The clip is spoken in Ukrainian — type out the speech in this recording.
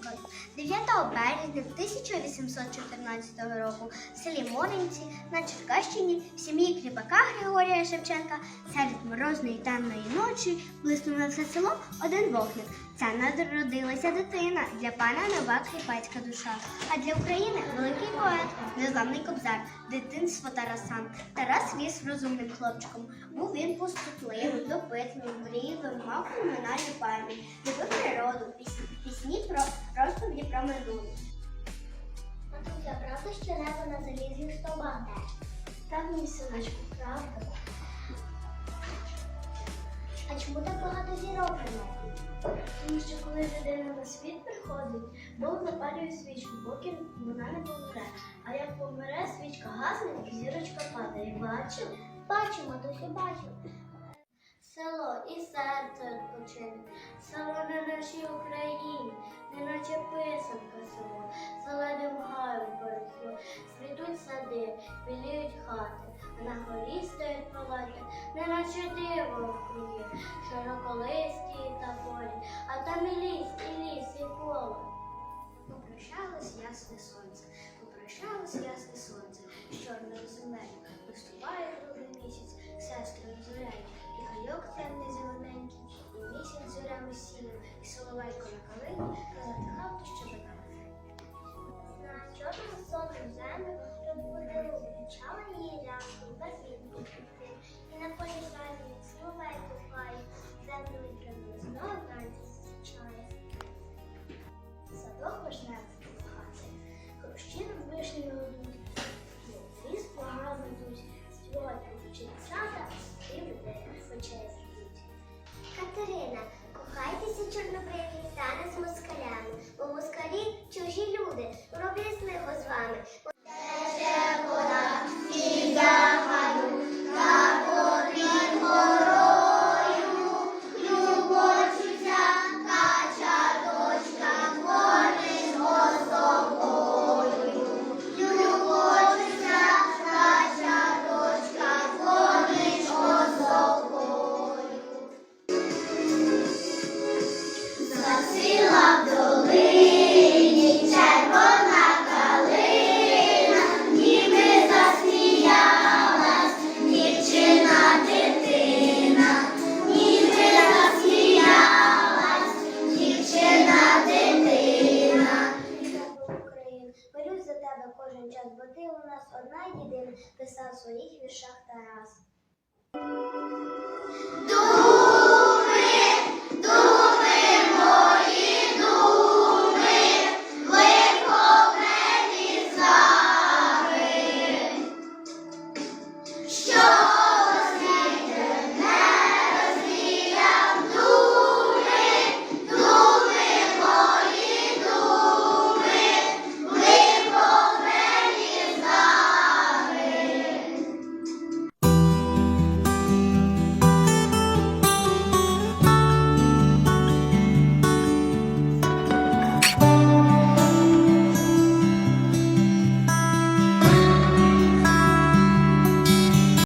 приклад. 9 березня 1814 року в селі Моринці на Черкащині в сім'ї кріпака Григорія Шевченка серед морозної темної ночі блиснув на все село один вогник. Це народилася дитина для пана нова кріпацька душа. А для України великий поет, незламний кобзар, дитинство Тараса. Тарас ріс розумним хлопчиком. Був він пустотливим, допитливим, мрійливим, мав кримінальну пам'ять, любив природу, пісні, пісні про розповіді про минуле. Матуся, правда, що небо на залізних стовбах? Так, мій синочку, правда. А чому так багато зірок небі? Тому що коли людина на світ приходить, Бог запалює свічку, поки вона не помре. А як помре, свічка гасне і зірочка падає. Бачив? Бачу, матусю, бачу. Село і серце відпочине, село на нашій Україні, хати, а на горі стоять палати, неначе диво навкруги, широколисті та полі, а там і ліс, і ліс, і поле. Попрощалось ясне сонце, попрощалось ясне сонце, з чорною землею. Виступає другий місяць, сестри розоряють, і гайок темний зелененький, voces. Одна єдина, писав своїх віршах Тарас.